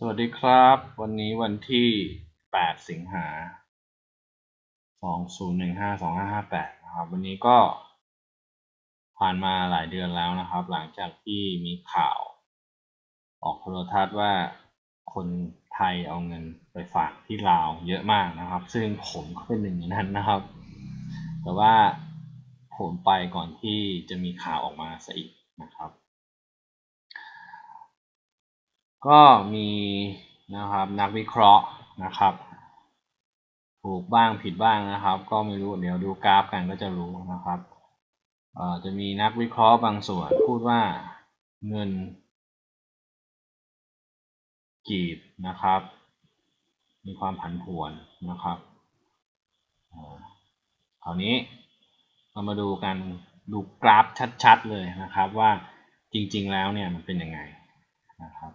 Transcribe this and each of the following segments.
สวัสดีครับ วันนี้วันที่ 8 สิงหา 2015-2558 นะครับ วันนี้ก็ ผ่านมาหลายเดือนแล้วนะครับ หลังจากที่มีข่าว ออกโทรทัศน์ว่าคนไทยเอาเงินไปฝากที่ลาวเยอะมากนะครับ ซึ่งผมก็เป็นหนึ่งในนั้นนะครับ แต่ว่าผมไปก่อนที่จะมีข่าวออกมาซะอีกนะครับ ก็มีนะครับนักวิเคราะห์นะครับ ถูกบ้างผิดบ้างนะครับ ก็ไม่รู้เดี๋ยวดูกราฟกันก็จะรู้นะครับจะมีนักวิเคราะห์บางส่วนพูดว่าเงินกีบนะครับ มีความผันผวนนะครับคราวนี้เรามาดูกันดูกราฟชัดๆเลยนะครับว่าจริงๆแล้วเนี่ยมันเป็นยังไงนะครับ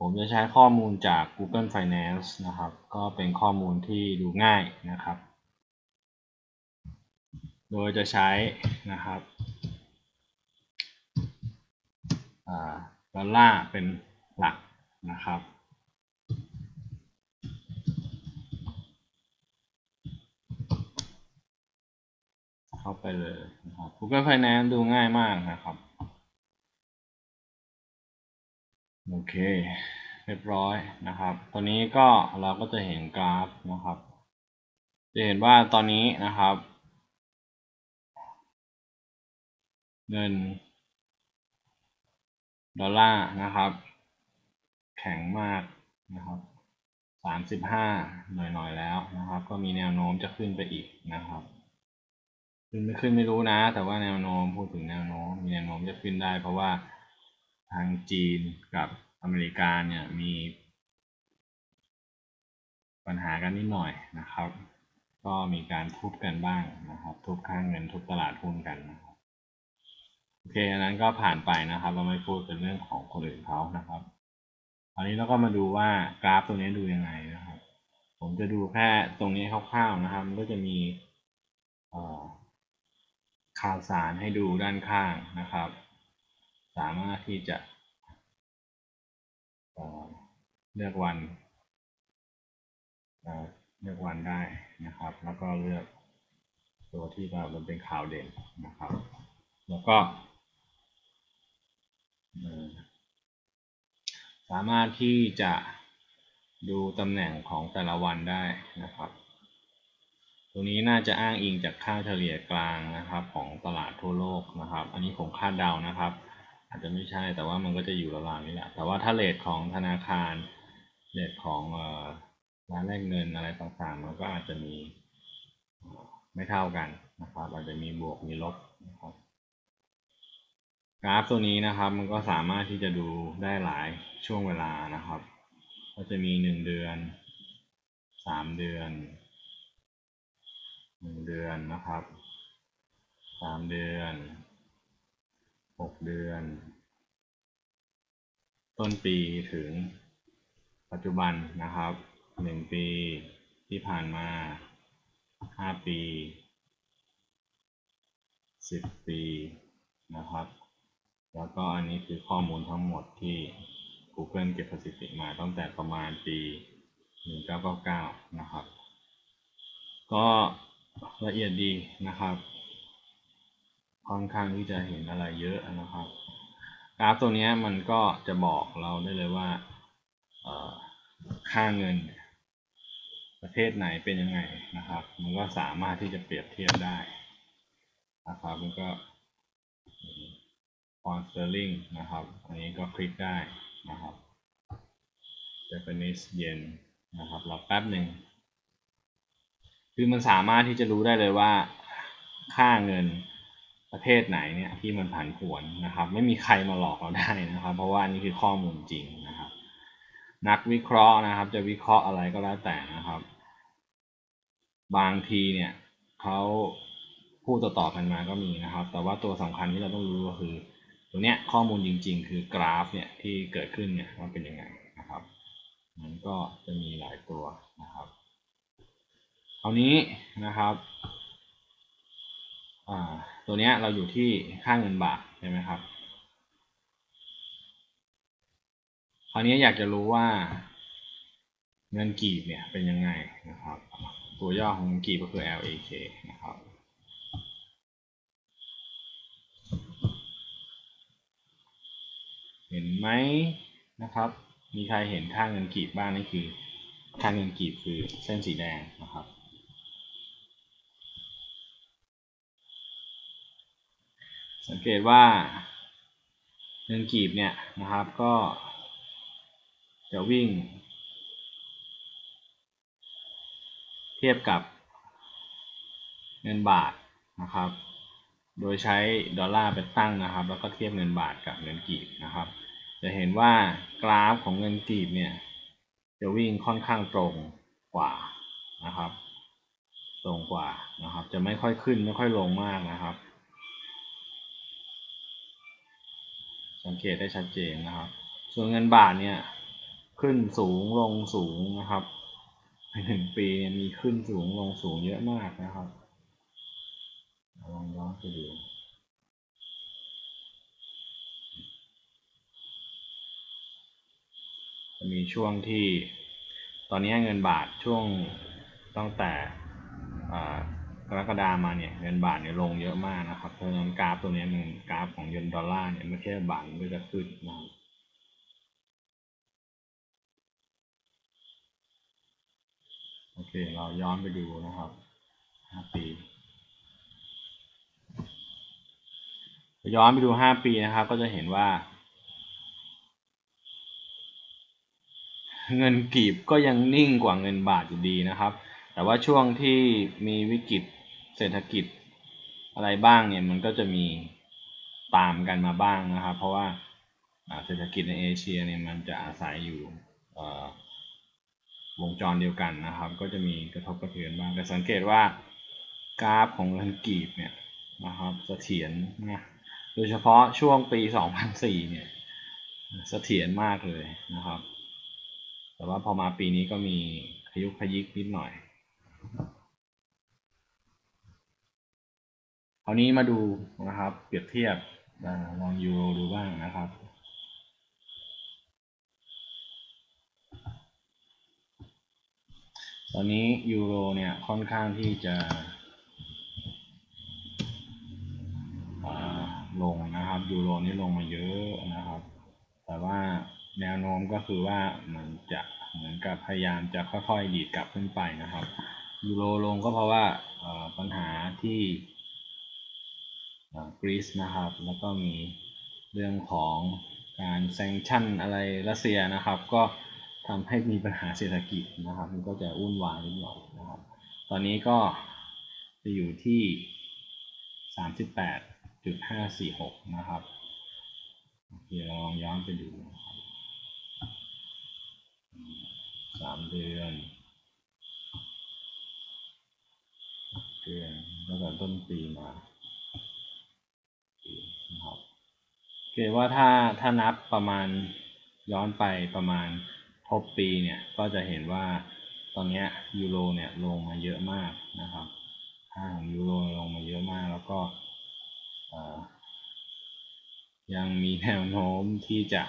ผมจะใช้ข้อมูลจาก Google Finance นะครับ ก็เป็นข้อมูลที่ดูง่ายนะครับ โดยจะใช้นะครับดอลลาร์เป็นหลักนะครับ เข้าไปเลยนะครับ Google Finance ดูง่ายมากนะครับ โอเค เรียบร้อยนะครับ ตอนนี้ก็เราก็จะเห็นกราฟนะครับ จะเห็นว่าตอนนี้นะครับ เงิน ดอลลาร์นะครับ แข็งมากนะครับสามสิบห้าหน่อยๆแล้วนะครับ ก็มีแนวโน้มจะขึ้นไปอีกนะครับขึ้นไม่ขึ้นไม่รู้นะ แต่ว่าแนวโน้มพูดถึงแนวโน้มมีแนวโน้มจะขึ้นได้เพราะว่า ทางจีนกับอเมริกาเนี่ยมีปัญหากันนิดหน่อยนะครับ ก็มีการทุบกันบ้างนะครับ ทุบค่างเงินทุบตลาดหุ้นกันนะครับโอเคอันนั้นก็ผ่านไปนะครับ เราไม่พูดเป็นเรื่องของคนอื่นเขานะครับคราวนี้เราก็มาดูว่ากราฟตัวนี้ดูยังไงนะครับ ผมจะดูแค่ตรงนี้คร่าวๆนะครับก็จะมีข่าวสารให้ดูด้านข้างนะครับ สามารถที่จะเลือกวันเลือกวันได้นะครับ แล้วก็เลือกตัวที่เราเป็นข่าวเด่นนะครับ แล้วก็สามารถที่จะดูตำแหน่งของแต่ละวันได้นะครับ ตัวนี้น่าจะอ้างอิงจากค่าเฉลี่ยกลางนะครับของตลาดทั่วโลกนะครับ อันนี้ผมคาดเดานะครับ อาจจะไม่ใช่แต่ว่ามันก็จะอยู่ระหว่างนี้แหละ แต่ว่าถ้าเลทของธนาคารเลทของร้านแลกเงินอะไรต่างๆ มันก็อาจจะมีไม่เท่ากันนะครับ อาจจะมีบวกมีลบนะครับกราฟตัวนี้นะครับ มันก็สามารถที่จะดูได้หลายช่วงเวลานะครับ ก็จะมีหนึ่งเดือนสามเดือนหนึ่งเดือนนะครับสามเดือน หกเดือน ต้นปีถึง ปัจจุบันนะครับหนึ่งปีที่ผ่านมาห้าปีสิบปีนะครับ แล้วก็อันนี้คือข้อมูลทั้งหมดที่ Google เก็บสถิติมาตั้งแต่ประมาณปี 1999 นะครับ ก็ละเอียดดีนะครับ ค่อนข้างที่จะเห็นอะไรเยอะนะครับ กราฟตัวนี้มันก็จะบอกเราได้เลยว่าค่าเงิน ประเทศไหนเป็นยังไงนะครับ มันก็สามารถที่จะเปรียบเทียบได้นะครับมันก็ฟอนสเตอร์ลิงนะครับ อันนี้ก็คลิกได้นะครับ Japanese yen นะครับรอแป๊บหนึ่งคือมันสามารถที่จะรู้ได้เลยว่าค่าเงิน ประเทศไหนเนี่ยที่มันผันผวนนะครับ ไม่มีใครมาหลอกเราได้นะครับ เพราะว่านี่คือข้อมูลจริงนะครับ นักวิเคราะห์นะครับ จะวิเคราะห์อะไรก็แล้วแต่นะครับ บางทีเนี่ยเขาพูดต่อๆกันมาก็มีนะครับ แต่ว่าตัวสำคัญที่เราต้องรู้ก็คือ ตัวเนี้ยข้อมูลจริง ๆ คือกราฟเนี่ยที่เกิดขึ้นเนี่ยมันเป็นยังไงนะครับมันก็จะมีหลายตัวนะครับคราวนี้นะครับ ตัวนี้เราอยู่ที่ค่าเงินบาทใช่ไหมครับ คราวนี้อยากจะรู้ว่า เงินกีบเนี่ยเป็นยังไงนะครับ ตัวย่อของเงินกีบก็คือ LAK นะครับเห็นไหมนะครับ มีใครเห็นค่าเงินกีบบ้างนี่นคือค่าเงินกีบคือเส้นสีแดงนะครับ สังเกตว่าเงินกีบเนี่ยนะครับก็ จะวิ่ง เทียบกับเงินบาทนะครับ โดยใช้ดอลลาร์เป็นตั้งนะครับ แล้วก็เทียบเงินบาทกับเงินกีบนะครับ จะเห็นว่ากราฟของเงินกีบเนี่ยจะวิ่งค่อนข้างตรงกว่านะครับ ตรงกว่านะครับ จะไม่ค่อยขึ้นไม่ค่อยลงมากนะครับ สังเกตได้ชัดเจนนะครับ ส่วนเงินบาทเนี่ยขึ้นสูงลงสูงนะครับในหนึ่งปีมีขึ้นสูงลงสูงเยอะมากนะครับลองย้อนไปดูจะมีช่วงที่ตอนนี้เงินบาทช่วงตั้งแต่ กรกฎามาเนี่ยเงินบาทเนี่ยลงเยอะมากนะครับ เพราะฉะนั้นกราฟตัวนี้มันกราฟของเยนดอลลาร์เนี่ยเมื่อเทียบบาทมันก็จะขึ้นนะครับโอเค เราย้อนไปดูนะครับ5ปี ย้อนไปดู5ปีนะครับ ก็จะเห็นว่า เงินกีบก็ยังนิ่งกว่าเงินบาทอยู่ดีนะครับ แต่ว่าช่วงที่มีวิกฤตเศรษฐกิจอะไรบ้างเนี่ยมันก็จะมีตามกันมาบ้างนะครับ เพราะว่าเศรษฐกิจในเอเชียเนี่ยมันจะอาศัยอยู่วงจรเดียวกันนะครับ ก็จะมีกระทบกระเทือนบ้างแต่สังเกตว่ากราฟของเงินกีบเนี่ยนะครับเสถียรนะโดยเฉพาะช่วงปี 2004 เนี่ยเสถียรมากเลยนะครับ แต่ว่าพอมาปีนี้ก็มีขยุกขยิกนิดหน่อย คราวนี้มาดูนะครับ เปรียบเทียบลองยูโรดูบ้างนะครับตอนนี้ยูโรเนี่ยค่อนข้างที่จะลงนะครับยูโรนี่ลงมาเยอะนะครับ แต่ว่าแนวโน้มก็คือว่ามันจะเหมือนกับพยายามจะค่อยๆดีดกลับขึ้นไปนะครับ ยูโรลงก็เพราะว่าปัญหาที่กรีซนะครับ แล้วก็มีเรื่องของการแซงชั่นอะไรรัสเซียนะครับ ก็ทำให้มีปัญหาเศรษฐกิจนะครับ มันก็จะวุ่นวายนิดหน่อยนะครับ ตอนนี้ก็จะอยู่ที่ 38.546 นะครับเดี๋ยวลองย้อนไปดูนะครับสามเดือน เดือตั้งแต่ต้นปีมานะครับเกว่าถ้าถ้านับประมาณย้อนไปประมาณทบปีเนี่ยก็จะเห็นว่าตอนนี้ยูโรเนี่ยลงมาเยอะมากนะครับค่าของยูโรลงมาเยอะมากแล้วก็ยังมีแนวโน้มที่จะ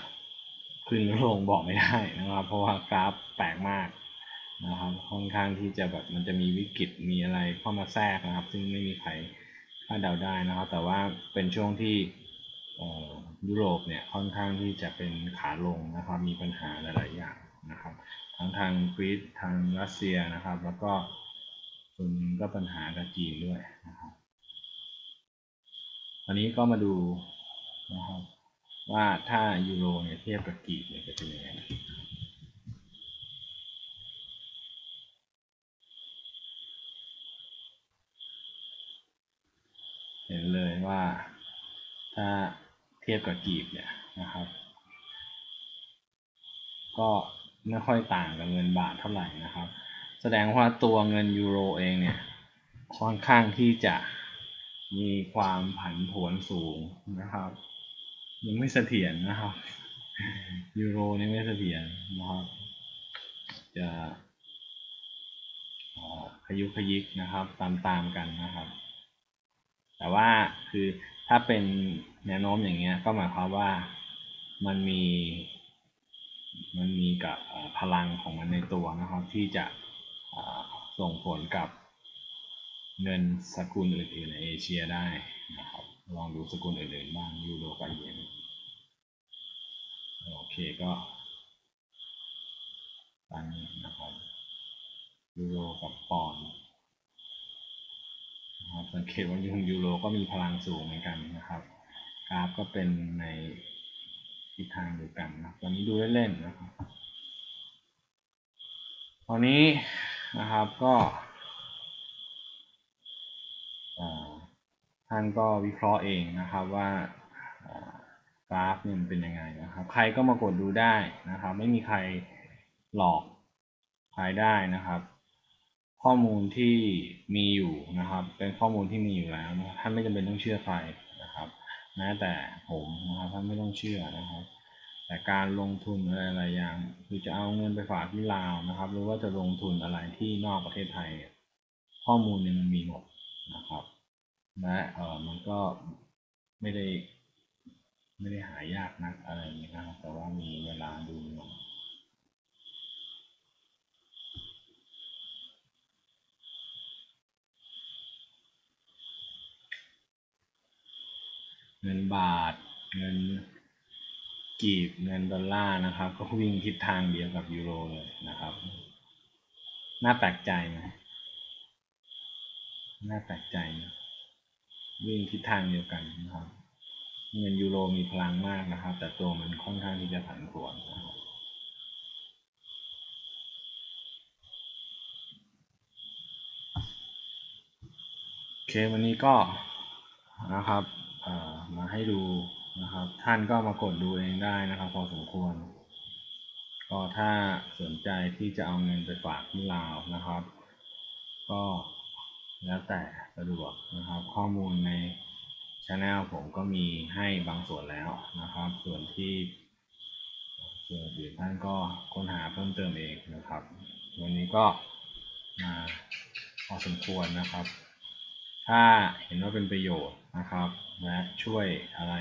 ขึ้นลงบอกไม่ได้นะครับ เพราะว่ากราฟแปลกมาก นะครับค่อนข้างที่จะแบบมันจะมีวิกฤตมีอะไรเข้ามาแทรกนะครับ ซึ่งไม่มีใครคาดเดาได้นะครับ แต่ว่าเป็นช่วงที่ยุโรปเนี่ยค่อนข้างที่จะเป็นขาลงนะครับ มีปัญหาหลาย ๆ อย่างนะครับ ทั้งทางกรีซทางรัสเซียนะครับ แล้วก็ส่วนก็ปัญหากับจีนด้วยนะครับอันนี้ก็มาดูนะครับว่าถ้ายูโรเนี่ยเทียบกับกีบเนี่ยจะเป็นยังไง ห็นเลยว่าถ้าเทียบกับกีบเนี่ยนะครับ ก็ไม่ค่อยต่างกับเงินบาทเท่าไหร่นะครับ แสดงว่าตัวเงินยูโรเองเนี่ยค่อนข้างที่จะมีความผันผวนสูงนะครับยังไม่เสถียรนะครับยูโรนี่ไม่เสถียรนะครับ จะขยุกขยิกนะครับ ตามๆกันนะครับ แต่ว่าคือถ้าเป็นแนวโน้มอย่างเงี้ยก็หมายความว่ามันมี มันมีกับพลังของมันในตัวนะครับ ที่จะส่งผลกับเงินสกุลอื่นๆในเอเชียได้นะครับ ลองดูสกุลอื่นๆบ้างยูโรกับเยนโอเคก็ตามนี้นะครับยูโรกับปอนด์ สังเกตว่ายูยูโรก็มีพลังสูงเหมือนกันนะครับ กราฟก็เป็นในทิศทางเดียวกันนะตอนนี้ดูเล่นๆนะครับ ตอนนี้นะครับก็ท่านก็วิเคราะห์เองนะครับว่ากราฟเนี่ยมันเป็นยังไงนะครับ ใครก็มากดดูได้นะครับ ไม่มีใครหลอกใครได้นะครับ ข้อมูลที่มีอยู่นะครับ เป็นข้อมูลที่มีอยู่แล้วนะท่านไม่จำเป็นต้องเชื่อใครนะครับแม้แต่ผมนะครับท่านไม่ต้องเชื่อนะครับ แต่การลงทุนอะไรหลายอย่างคือจะเอาเงินไปฝากที่ลาวนะครับ หรือว่าจะลงทุนอะไรที่นอกประเทศไทย ข้อมูลเนี่ยมันมีหมดนะครับและเออมันก็ไม่ได้ไม่ได้หายากนักอะไรอย่างนี้นะครับแต่ว่ามีเวลาดูหน่อย เงินบาท เงินกีบเงินดอลลาร์นะครับ ก็วิ่งทิศทางเดียวกับยูโรเลยนะครับ น่าแปลกใจไหมน่าแปลกใจนะวิ่งทิศทางเดียวกันนะครับ เงินยูโรมีพลังมากนะครับ แต่ตัวมันค่อนข้างที่จะผันผวนนะครับโอเควันนี้ก็นะครับ มาให้ดูนะครับ ท่านก็มากดดูเองได้นะครับ พอสมควร ก็ถ้าสนใจที่จะเอาเงินไปฝากที่ลาวนะครับ ก็แล้วแต่สะดวกนะครับ ข้อมูลในช anel ผมก็มีให้บางส่วนแล้วนะครับ ส่วนที่ส่วนอื่นท่านก็ค้นหาเพิ่มเติมเองนะครับ วันนี้ก็มาพอสมควรนะครับ ถ้าเห็นว่าเป็นประโยชน์นะครับและช่วยอะไร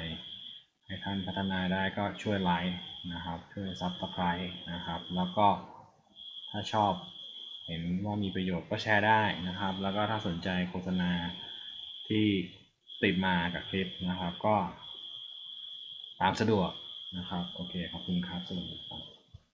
ให้ท่านพัฒนาได้ก็ช่วยไลค์นะครับช่วย Subscribe นะครับ แล้วก็ถ้าชอบเห็นว่ามีประโยชน์ก็แชร์ได้นะครับ แล้วก็ถ้าสนใจโฆษณาที่ติดมากับคลิปนะครับก็ตามสะดวกนะครับ โอเค ขอบคุณครับสวัสดีครับ